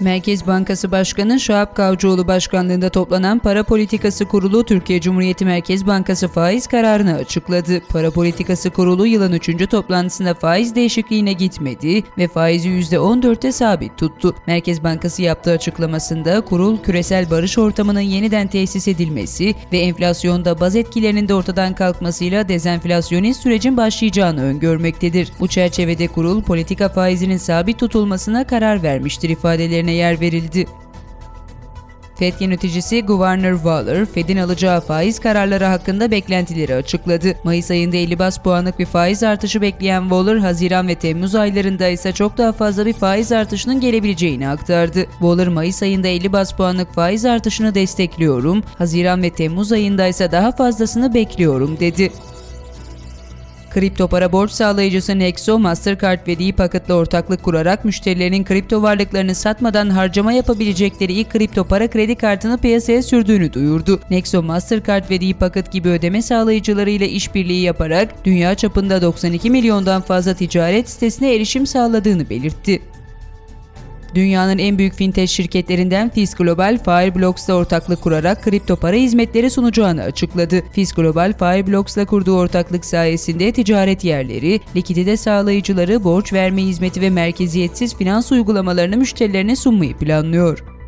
Merkez Bankası Başkanı Şahap Kavcıoğlu başkanlığında toplanan Para Politikası Kurulu Türkiye Cumhuriyeti Merkez Bankası faiz kararını açıkladı. Para Politikası Kurulu yılın 3. toplantısında faiz değişikliğine gitmedi ve faizi %14'te sabit tuttu. Merkez Bankası yaptığı açıklamasında kurul küresel barış ortamının yeniden tesis edilmesi ve enflasyonda baz etkilerinin de ortadan kalkmasıyla dezenflasyonist sürecin başlayacağını öngörmektedir. Bu çerçevede kurul politika faizinin sabit tutulmasına karar vermiştir ifadelerine yer verildi. FED yöneticisi Governor Waller, Fed'in alacağı faiz kararları hakkında beklentileri açıkladı. Mayıs ayında 50 bas puanlık bir faiz artışı bekleyen Waller, Haziran ve Temmuz aylarında ise çok daha fazla bir faiz artışının gelebileceğini aktardı. Waller, Mayıs ayında 50 bas puanlık faiz artışını destekliyorum, Haziran ve Temmuz ayında ise daha fazlasını bekliyorum dedi. Kripto para borç sağlayıcısı Nexo, Mastercard ve D-Pocket'la ortaklık kurarak müşterilerinin kripto varlıklarını satmadan harcama yapabilecekleri ilk kripto para kredi kartını piyasaya sürdüğünü duyurdu. Nexo, Mastercard ve D-Pocket gibi ödeme sağlayıcılarıyla işbirliği yaparak dünya çapında 92 milyondan fazla ticaret sitesine erişim sağladığını belirtti. Dünyanın en büyük fintech şirketlerinden Fis Global, Fireblocks'la ortaklık kurarak kripto para hizmetleri sunacağını açıkladı. Fis Global, Fireblocks'la kurduğu ortaklık sayesinde ticaret yerleri, likidite sağlayıcıları, borç verme hizmeti ve merkeziyetsiz finans uygulamalarını müşterilerine sunmayı planlıyor.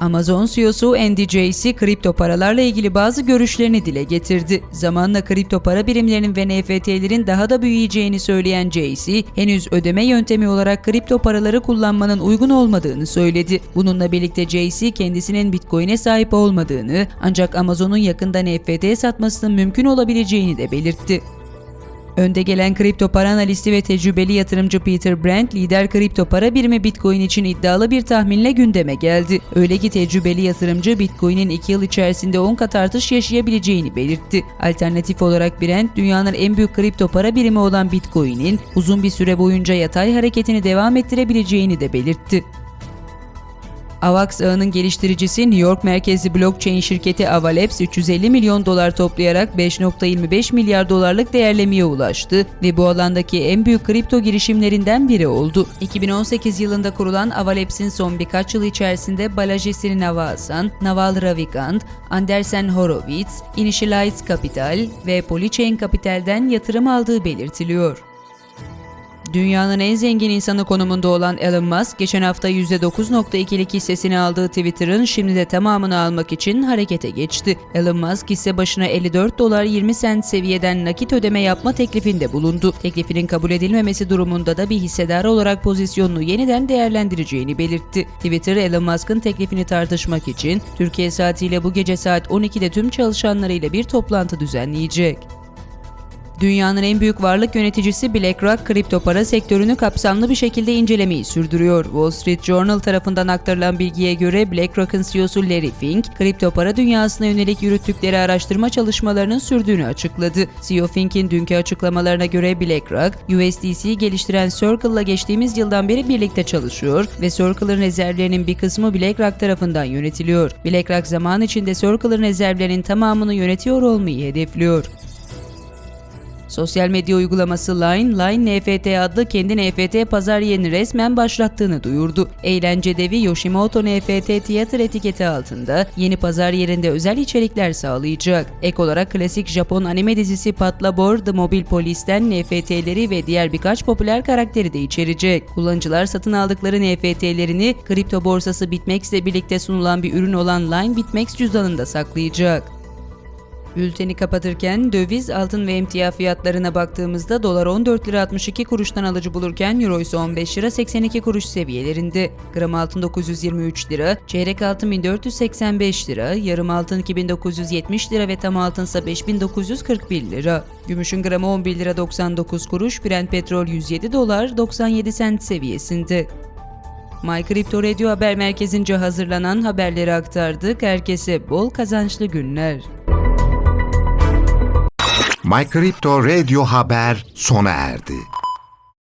Amazon CEO'su Andy Jassy kripto paralarla ilgili bazı görüşlerini dile getirdi. Zamanla kripto para birimlerinin ve NFT'lerin daha da büyüyeceğini söyleyen Jassy, henüz ödeme yöntemi olarak kripto paraları kullanmanın uygun olmadığını söyledi. Bununla birlikte Jassy kendisinin Bitcoin'e sahip olmadığını ancak Amazon'un yakında NFT satmasının mümkün olabileceğini de belirtti. Önde gelen kripto para analisti ve tecrübeli yatırımcı Peter Brand, lider kripto para birimi Bitcoin için iddialı bir tahminle gündeme geldi. Öyle ki tecrübeli yatırımcı Bitcoin'in 2 yıl içerisinde 10 kat artış yaşayabileceğini belirtti. Alternatif olarak Brand, dünyanın en büyük kripto para birimi olan Bitcoin'in uzun bir süre boyunca yatay hareketini devam ettirebileceğini de belirtti. AVAX ağının geliştiricisi New York merkezli blockchain şirketi Avalabs 350 milyon dolar toplayarak 5.25 milyar dolarlık değerlemeye ulaştı ve bu alandaki en büyük kripto girişimlerinden biri oldu. 2018 yılında kurulan Avalabs'in son birkaç yıl içerisinde Balaji Srinavasan, Naval Ravikant, Andersen Horowitz, Initialize Capital ve Polychain Capital'den yatırım aldığı belirtiliyor. Dünyanın en zengin insanı konumunda olan Elon Musk, geçen hafta %9.2'lik hissesini aldığı Twitter'ın şimdi de tamamını almak için harekete geçti. Elon Musk hisse başına 54 dolar 20 sent seviyeden nakit ödeme yapma teklifinde bulundu. Teklifinin kabul edilmemesi durumunda da bir hissedar olarak pozisyonunu yeniden değerlendireceğini belirtti. Twitter, Elon Musk'ın teklifini tartışmak için Türkiye saatiyle bu gece saat 12'de tüm çalışanlarıyla bir toplantı düzenleyecek. Dünyanın en büyük varlık yöneticisi BlackRock kripto para sektörünü kapsamlı bir şekilde incelemeyi sürdürüyor. Wall Street Journal tarafından aktarılan bilgiye göre BlackRock'ın CEO'su Larry Fink, kripto para dünyasına yönelik yürüttükleri araştırma çalışmalarının sürdüğünü açıkladı. CEO Fink'in dünkü açıklamalarına göre BlackRock, USDC'yi geliştiren Circle'la geçtiğimiz yıldan beri birlikte çalışıyor ve Circle'ın rezervlerinin bir kısmı BlackRock tarafından yönetiliyor. BlackRock zaman içinde Circle'ın rezervlerinin tamamını yönetiyor olmayı hedefliyor. Sosyal medya uygulaması Line, Line NFT adlı kendi NFT pazar yerini resmen başlattığını duyurdu. Eğlence devi Yoshimoto NFT tiyatro etiketi altında yeni pazar yerinde özel içerikler sağlayacak. Ek olarak klasik Japon anime dizisi Patlabor, The Mobile Police'ten NFT'leri ve diğer birkaç popüler karakteri de içerecek. Kullanıcılar satın aldıkları NFT'lerini kripto borsası Bitmex ile birlikte sunulan bir ürün olan Line Bitmex cüzdanında saklayacak. Bülteni kapatırken döviz, altın ve emtia fiyatlarına baktığımızda dolar 14 lira 62 kuruştan alıcı bulurken euro ise 15 lira 82 kuruş seviyelerinde. Gram altın 923 lira, çeyrek altın 1485 lira, yarım altın 2970 lira ve tam altınsa 5941 lira. Gümüşün gramı 11 lira 99 kuruş, Brent petrol 107 dolar 97 sent seviyesinde. My Crypto Radio Haber Merkezi'nce hazırlanan haberleri aktardık. Herkese bol kazançlı günler. My Crypto Radio Haber sona erdi.